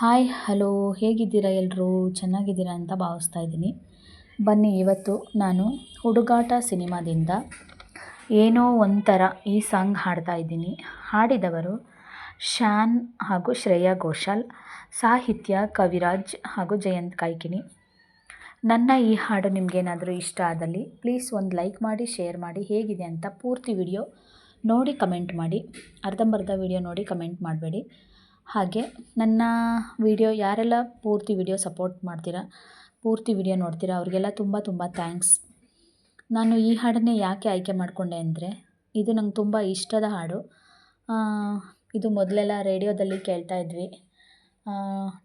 Hi, hello, ಹೇಗಿದ್ದೀರಾ ಎಲ್ಲರೂ ಚೆನ್ನಾಗಿದ್ದೀರಾ ಅಂತ ಭಾವಿಸ್ತಾ ಇದ್ದೀನಿ. ಬನ್ನಿ, ಇವತ್ತು ನಾನು ಹುಡುಗಾಟ ಸಿನಿಮಾದಿಂದ ಏನೋ ಒಂಥರ ಈ ಸಾಂಗ್ ಹಾಡ್ತಾ ಇದ್ದೀನಿ. ಹಾಡಿದವರು ಶಾನ್ ಹಾಗೂ ಶ್ರೇಯಾ ಘೋಷಾಲ್, ಸಾಹಿತ್ಯ, ಕವಿರಾಜ್ ಹಾಗೂ ಜಯಂತ್ ಕಾಯ್ಕಿನಿ ನನ್ನ ಈ ಹಾಡು ನಿಮಗೇನಾದರೂ ಇಷ್ಟ ಆದಲ್ಲಿ ಪ್ಲೀಸ್ ಒಂದು ಲೈಕ್ ಮಾಡಿ, ಶೇರ್ ಮಾಡಿ, ಹೇಗಿದೆ ಅಂತ ಪೂರ್ತಿ ವಿಡಿಯೋ ನೋಡಿ ಕಮೆಂಟ್ ಮಾಡಿ. ಅರ್ಧಂಬರ್ಧ ವಿಡಿಯೋ ನೋಡಿ ಕಮೆಂಟ್ ಮಾಡಬೇಡಿ. ಹಾಗೆ ನನ್ನ ವಿಡಿಯೋ ಯಾರೆಲ್ಲ ಪೂರ್ತಿ ವಿಡಿಯೋ ಸಪೋರ್ಟ್ ಮಾಡ್ತೀರಾ, ಪೂರ್ತಿ ವಿಡಿಯೋ ನೋಡ್ತೀರಾ, ಅವರಿಗೆಲ್ಲ ತುಂಬ ತುಂಬ ಥ್ಯಾಂಕ್ಸ್. ನಾನು ಈ ಹಾಡನ್ನೇ ಯಾಕೆ ಆಯ್ಕೆ ಮಾಡಿಕೊಂಡೆ ಅಂದರೆ, ಇದು ನಂಗೆ ತುಂಬ ಇಷ್ಟದ ಹಾಡು. ಇದು ಮೊದಲೆಲ್ಲ ರೇಡಿಯೋದಲ್ಲಿ ಕೇಳ್ತಾ ಇದ್ವಿ.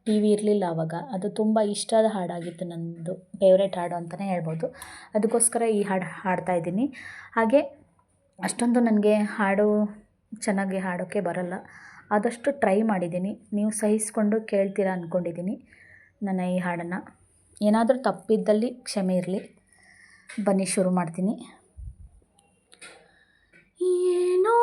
ಟಿ ವಿ ಇರಲಿಲ್ಲ ಆವಾಗ ಅದು ತುಂಬ ಇಷ್ಟದ ಹಾಡಾಗಿತ್ತು ನನ್ನದು ಫೇವ್ರೆಟ್ ಹಾಡು ಅಂತಲೇ ಹೇಳ್ಬೋದು. ಅದಕ್ಕೋಸ್ಕರ ಈ ಹಾಡು ಹಾಡ್ತಾ ಇದ್ದೀನಿ. ಹಾಗೆ ಅಷ್ಟೊಂದು ನನಗೆ ಹಾಡು, ಚೆನ್ನಾಗಿ ಹಾಡೋಕ್ಕೆ ಬರೋಲ್ಲ. ಆದಷ್ಟು ಟ್ರೈ ಮಾಡಿದ್ದೀನಿ. ನೀವು ಸಹಿಸಿಕೊಂಡು ಕೇಳ್ತೀರಾ ಅಂದ್ಕೊಂಡಿದ್ದೀನಿ ನನ್ನ ಈ ಹಾಡನ್ನು. ಏನಾದರೂ ತಪ್ಪಿದ್ದಲ್ಲಿ ಕ್ಷಮೆ ಇರಲಿ. ಬನ್ನಿ ಶುರು ಮಾಡ್ತೀನಿ. ಏನೋ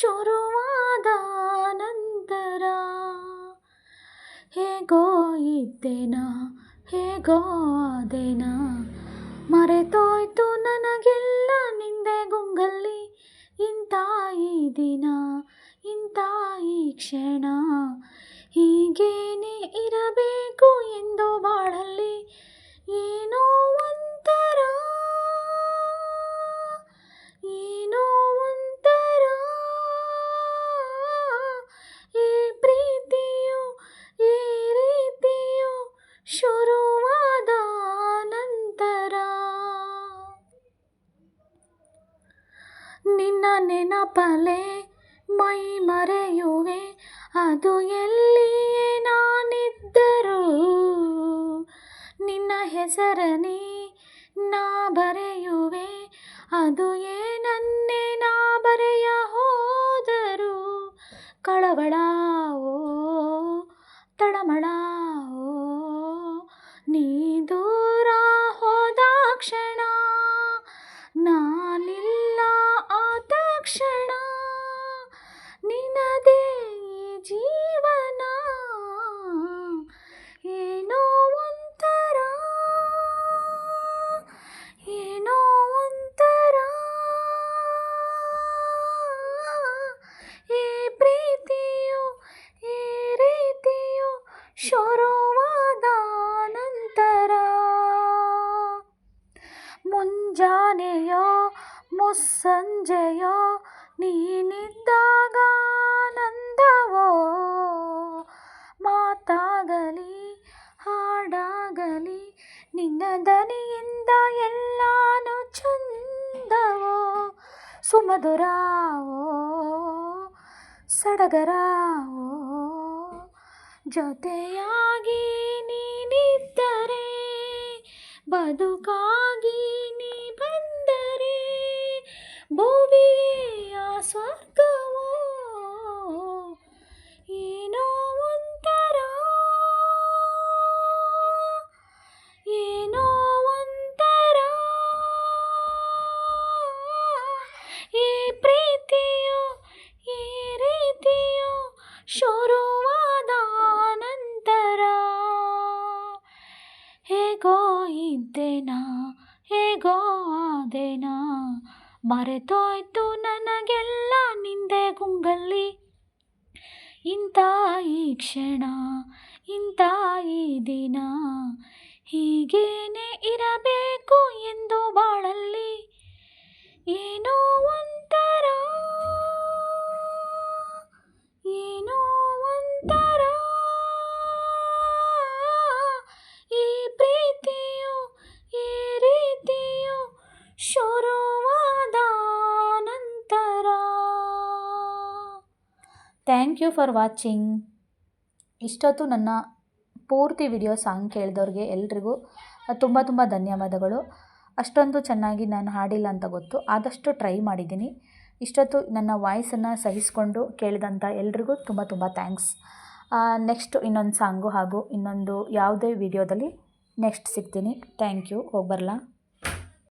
ಶುರುವಾದ ನಂತರ ಹೇಗೋ ಇದ್ದೇನ, ಹೇಗೋ ಆದೇನ. ಮರೆತೋಯ್ತು ನನಗೆಲ್ಲ ನಿಂದೆ ಗುಂಗಲ್ಲಿ. ಇಂಥ ಈ ದಿನ, ಇಂಥ ಈ ಕ್ಷಣ. ಹೀಗೇನೆ ಇರಬೇಕು ಎಂದು ಬಾಳಲ್ಲಿ. ಏನೋ ನೆನಪಲೆ ಮೈ ಮರೆಯುವೆ, ಅದು ಎಲ್ಲಿಯೇ ನಾನಿದ್ದರೂ. ನಿನ್ನ ಹೆಸರನೇ ನಾ ಬರೆಯುವೆ, ಅದು ಏನನ್ನೇ ನಾ ಬರೆಯ ಹೋದರು. ಕಳವಳ ಮುಸ್ಸಂಜೆಯೋ ನೀನಿದ್ದಾಗ ನಂದವೋ ಮಾತಾಗಲಿ ಹಾಡಾಗಲಿ ನಿನ್ನ ದನಿಯಿಂದ ಎಲ್ಲಾನು ಚಂದವೋ? ಸುಮಧುರಾವೋ? ಸಡಗರಾವೋ? ಜೊತೆಯಾಗಿ ನೀನಿದ್ದರೆ ಬದುಕಾಗಿ ಭೂಮಿಯ ಸ್ವರ್ಗವೋ? ಏನೋ ಒಂಥರ. ಏನೋ ಒಂಥರ. ಈ ಪ್ರೀತಿಯು, ಈ ರೀತಿಯು ಶುರುವಾದ ನಂತರ. ಹೇಗೋ ಇದ್ದೇನಾ, ಹೇಗೋ ಆದೇನಾ? ಮರೆತೋಯ್ತು ನನಗೆಲ್ಲ ನಿಂದೆ ಗುಂಗಲ್ಲಿ. ಇಂಥ ಈ ಕ್ಷಣ, ಇಂಥ ಈ ದಿನ, ಹೀಗೇನೆ ಇರಬೇಕು ಎಂದು ಬಾಳಲ್ಲಿ. ಏನೋ ಒಂಥರ ಥ್ಯಾಂಕ್ ಯು ಫಾರ್ ವಾಚಿಂಗ್ ಇಷ್ಟೊತ್ತು ನನ್ನ ಪೂರ್ತಿ ವಿಡಿಯೋ ಸಾಂಗ್ ಕೇಳಿದವ್ರಿಗೆ ಎಲ್ರಿಗೂ ತುಂಬ ತುಂಬ ಧನ್ಯವಾದಗಳು. ಅಷ್ಟೊಂದು ಚೆನ್ನಾಗಿ ನಾನು ಹಾಡಿಲ್ಲ ಅಂತ ಗೊತ್ತು. ಆದಷ್ಟು ಟ್ರೈ ಮಾಡಿದ್ದೀನಿ. ಇಷ್ಟೊತ್ತು ನನ್ನ ವಾಯ್ಸನ್ನು ಸಹಿಸಿಕೊಂಡು ಕೇಳಿದಂಥ ಎಲ್ರಿಗೂ ತುಂಬ ತುಂಬ ಥ್ಯಾಂಕ್ಸ್ ನೆಕ್ಸ್ಟ್ ಇನ್ನೊಂದು ಸಾಂಗು ಹಾಗೂ ಇನ್ನೊಂದು ಯಾವುದೇ ವಿಡಿಯೋದಲ್ಲಿ ನೆಕ್ಸ್ಟ್ ಸಿಗ್ತೀನಿ. Thank you ಹೋಗ್ಬರಲಾ